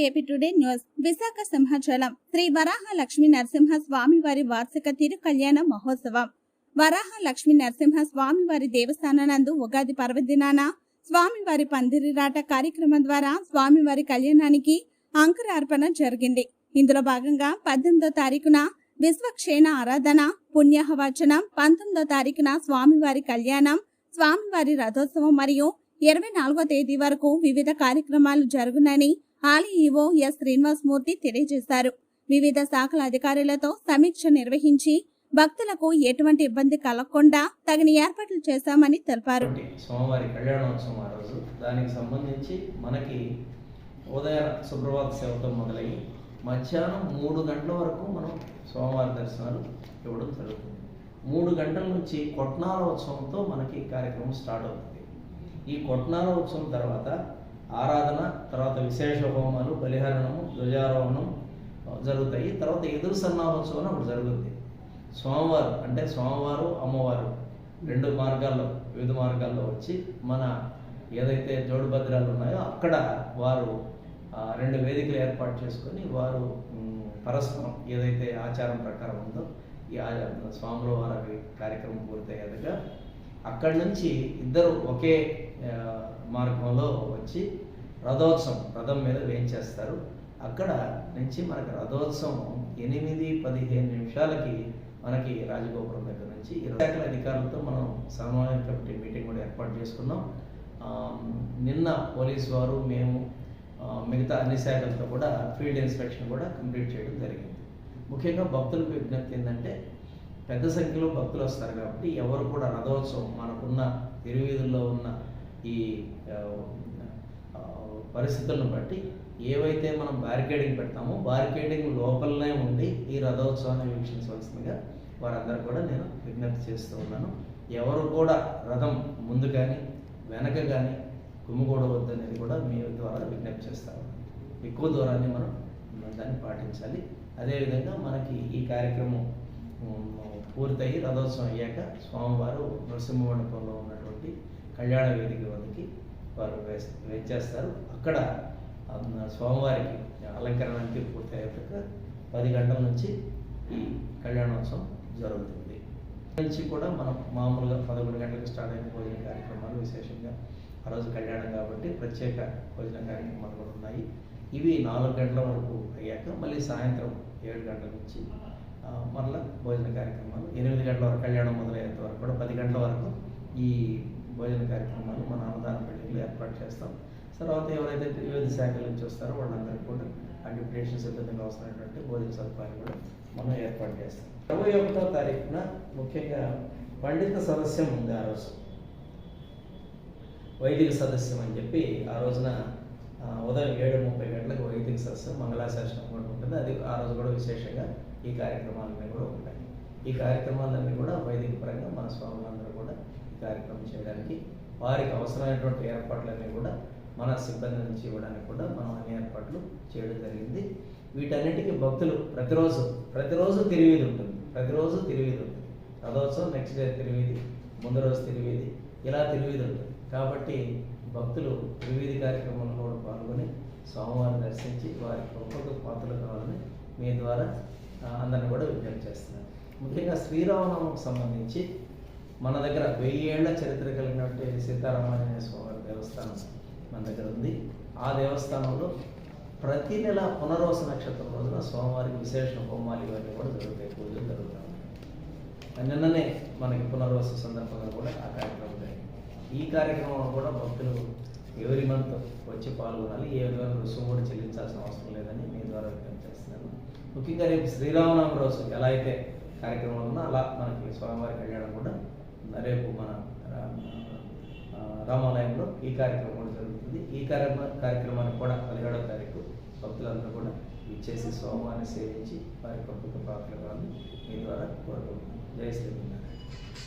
AP today news. Visakha Simhachalam. Shri Varaha Lakshmi Narasimha స్వామివారి వార్షిక తిరు కళ్యాణ మహోత్సవం. వరాహ లక్ష్మీ నరసింహ స్వామివారి దేవస్థానానందు ఉగాది పర్వదినాన స్వామివారి పందిరిరాట కార్యక్రమం ద్వారా స్వామివారి కళ్యాణానికి అంకురార్పణ జరిగింది. ఇందులో భాగంగా పద్దెనిమిదో తారీఖున విశ్వక్షేణ ఆరాధన పుణ్యహవచనం పంతొమ్మిదో తారీఖున స్వామివారి కళ్యాణం స్వామివారి రథోత్సవం మరియు ఇరవై నాలుగో తేదీ వరకు వివిధ కార్యక్రమాలు జరుగునని ఆలయ ఈవో ఎస్ శ్రీనివాసమూర్తి తెలియజేశారు. వివిధ శాఖల అధికారులతో సమీక్ష నిర్వహించి భక్తులకు ఎటువంటి ఇబ్బంది కలగకుండా తగిన ఏర్పాట్లు చేశామని తెలిపారు. సోమవారి కళ్యాణోత్సవం ఆ రోజు. దానికి సంబంధించి మనకి ఉదయ సుప్రభాత సేవతో మొదలయ్యి మధ్యాహ్నం మూడు గంటల వరకు మనం సోమవారి దర్శనాలు ఇవ్వడం జరుగుతుంది. మూడు గంటల నుంచి కొట్నాల ఉత్సవంతో మనకి కార్యక్రమం స్టార్ట్ అవుతుంది. ఈ కొట్నాల ఉత్సవం తర్వాత ఆరాధన తర్వాత విశేష హోమాలు బలిహరణము ధ్వజారోహణం జరుగుతాయి. తర్వాత ఎదురు సన్నాహోత్సవం అప్పుడు జరుగుతుంది సోమవారం అంటే సోమవారం అమ్మవారు రెండు మార్గాల్లో వివిధ మార్గాల్లో వచ్చి మన ఏదైతే జోడుభద్రాలు ఉన్నాయో అక్కడ వారు రెండు వేదికలు ఏర్పాటు చేసుకొని వారు పరస్పరం ఏదైతే ఆచారం ప్రకారం ఉందో ఈ ఆ- స్వాముల వారి కార్యక్రమం పూర్తయ్యేదిగా అక్కడి నుంచి ఇద్దరు ఒకే మార్గంలో వచ్చి రథోత్సవం రథం మీద వేయించేస్తారు. అక్కడ నుంచి మనకి రథోత్సవం ఎనిమిది పదిహేను నిమిషాలకి మనకి రాజగోపురం దగ్గర నుంచి ఇరవై శాఖల అధికారులతో మనం సమన్వయ కమిటీ మీటింగ్ కూడా ఏర్పాటు చేసుకున్నాం. నిన్న పోలీస్ వారు మేము మిగతా అన్ని శాఖలతో కూడా ఫీల్డ్ ఇన్స్పెక్షన్ కూడా కంప్లీట్ చేయడం జరిగింది. ముఖ్యంగా భక్తులకు విజ్ఞప్తి ఏంటంటే పెద్ద సంఖ్యలో భక్తులు వస్తారు కాబట్టి ఎవరు కూడా రథోత్సవం మనకున్న తిరువీధుల్లో ఉన్న ఈ పరిస్థితులను బట్టి ఏవైతే మనం బ్యారికేడింగ్ పెడతామో బ్యారికేడింగ్ లోపలనే ఉండి ఈ రథోత్సవాన్ని వీక్షించవలసిందిగా వారందరూ కూడా నేను విజ్ఞప్తి చేస్తూ ఉన్నాను. ఎవరు కూడా రథం ముందు కానీ వెనక కానీ గుమ్మిగూడవద్దు అనేది కూడా మీ ద్వారా విజ్ఞప్తి చేస్తాము ఎక్కువ దూరాన్ని మనం దాన్ని పాటించాలి. అదేవిధంగా మనకి ఈ కార్యక్రమం పూర్తయి రథోత్సవం అయ్యాక స్వామివారు నరసింహ మండపంలో ఉన్నటువంటి కళ్యాణ వేదిక వద్దకి వారు వేస్- వేచేస్తారు. అక్కడ స్వామివారికి అలంకరణానికి పూర్తి అయ్యాక పది గంటల నుంచి ఈ కళ్యాణోత్సవం జరుగుతుంది. నుంచి కూడా మనం మామూలుగా పదకొండు గంటలకు స్టార్ట్ అయిన భోజన కార్యక్రమాలు విశేషంగా ఆ రోజు కళ్యాణం కాబట్టి ప్రత్యేక భోజన కార్యక్రమాలు కూడా ఉన్నాయి. ఇవి నాలుగు గంటల వరకు అయ్యాక మళ్ళీ సాయంత్రం ఏడు గంటల నుంచి మరలా భోజన కార్యక్రమాలు. ఎనిమిది గంటల వరకు కళ్యాణం మొదలయ్యేంత వరకు కూడా పది గంటల వరకు ఈ భోజన కార్యక్రమాలు మన అన్నదాన పెళ్ళిలో ఏర్పాటు చేస్తాం. తర్వాత ఎవరైతే వివిధ శాఖల నుంచి వస్తారో వాళ్ళందరికీ కూడా ఆ డిప్యుటేషన్ సిబ్బందికి అవసరమైనటువంటి భోజన సదుపాయాలు కూడా మనం ఏర్పాటు చేస్తాం. ఇరవై ఒకటో తారీఖున ముఖ్యంగా పండిత సదస్యం ఉంది ఆ రోజు. వైదిక సదస్యం అని చెప్పి ఆ రోజున ఉదయం ఏడు ముప్పై గంటలకు వైదిక సదస్యం మంగళాశాసనం కూడా ఉంటుంది. అది ఆ రోజు కూడా విశేషంగా ఈ కార్యక్రమాలన్నీ కూడా ఉంటాయి. ఈ కార్యక్రమాలన్నీ కూడా వైదిక పరంగా మన స్వాములందరూ కూడా ఈ కార్యక్రమం చేయడానికి వారికి అవసరమైనటువంటి ఏర్పాట్లన్నీ కూడా మన సిబ్బంది నుంచి ఇవ్వడానికి కూడా మనం అన్ని ఏర్పాట్లు చేయడం జరిగింది. వీటన్నిటికీ భక్తులు ప్రతిరోజు ప్రతిరోజు తిరిగిది ఉంటుంది. ప్రతిరోజు తిరిగిది ఉంటుంది. రథోత్సవం నెక్స్ట్ డే తిరిగిది ముందు రోజు తిరిగిది ఇలా తిరిగిది ఉంటుంది. కాబట్టి భక్తులు వివిధ కార్యక్రమంలో కూడా పాల్గొని స్వామివారిని దర్శించి వారికి ఒక్కొక్క పాత్రలు కావాలని మీ ద్వారా అందరిని కూడా విజ్ఞప్తి చేస్తున్నాను. ముఖ్యంగా శ్రీరామనవమికి సంబంధించి మన దగ్గర వెయ్యి ఏళ్ళ చరిత్ర కలిగినటువంటి సీతారామాంజనేయ స్వామి దేవస్థానం మన దగ్గర ఉంది. ఆ దేవస్థానంలో ప్రతి నెల పునర్వస నక్షత్రం రోజున స్వామివారికి విశేష హోమాలు ఇవన్నీ కూడా జరుగుతాయి పూజలు జరుగుతాయి. నిన్ననే మనకి పునర్వాస సందర్భంగా కూడా ఆ కార్యక్రమం జరిగింది. ఈ కార్యక్రమంలో కూడా భక్తులు ఎవరి మంత్ వచ్చి పాల్గొనాలి ఏ విధమైన రుసుము కూడా చెల్లించాల్సిన అవసరం లేదని మీ ద్వారా విజ్ఞప్తి చేస్తున్నాను. ముఖ్యంగా రేపు శ్రీరామనవమి రోజు ఎలా అయితే కార్యక్రమం ఉన్నా అలా మనకి స్వామివారి కళ్యాణం కూడా రేపు మన రామాలయంలో ఈ కార్యక్రమం కూడా జరుగుతుంది. ఈ కార్యక్రమ కార్యక్రమానికి కూడా పదిహేడవ తారీఖు భక్తులందరూ కూడా ఇచ్చేసి స్వామివారిని సేవించి వారి ప్రభుత్వ ప్రార్థనలు మీ ద్వారా కోరుకుంటున్నాను. జై శ్రీమన్నారాయణ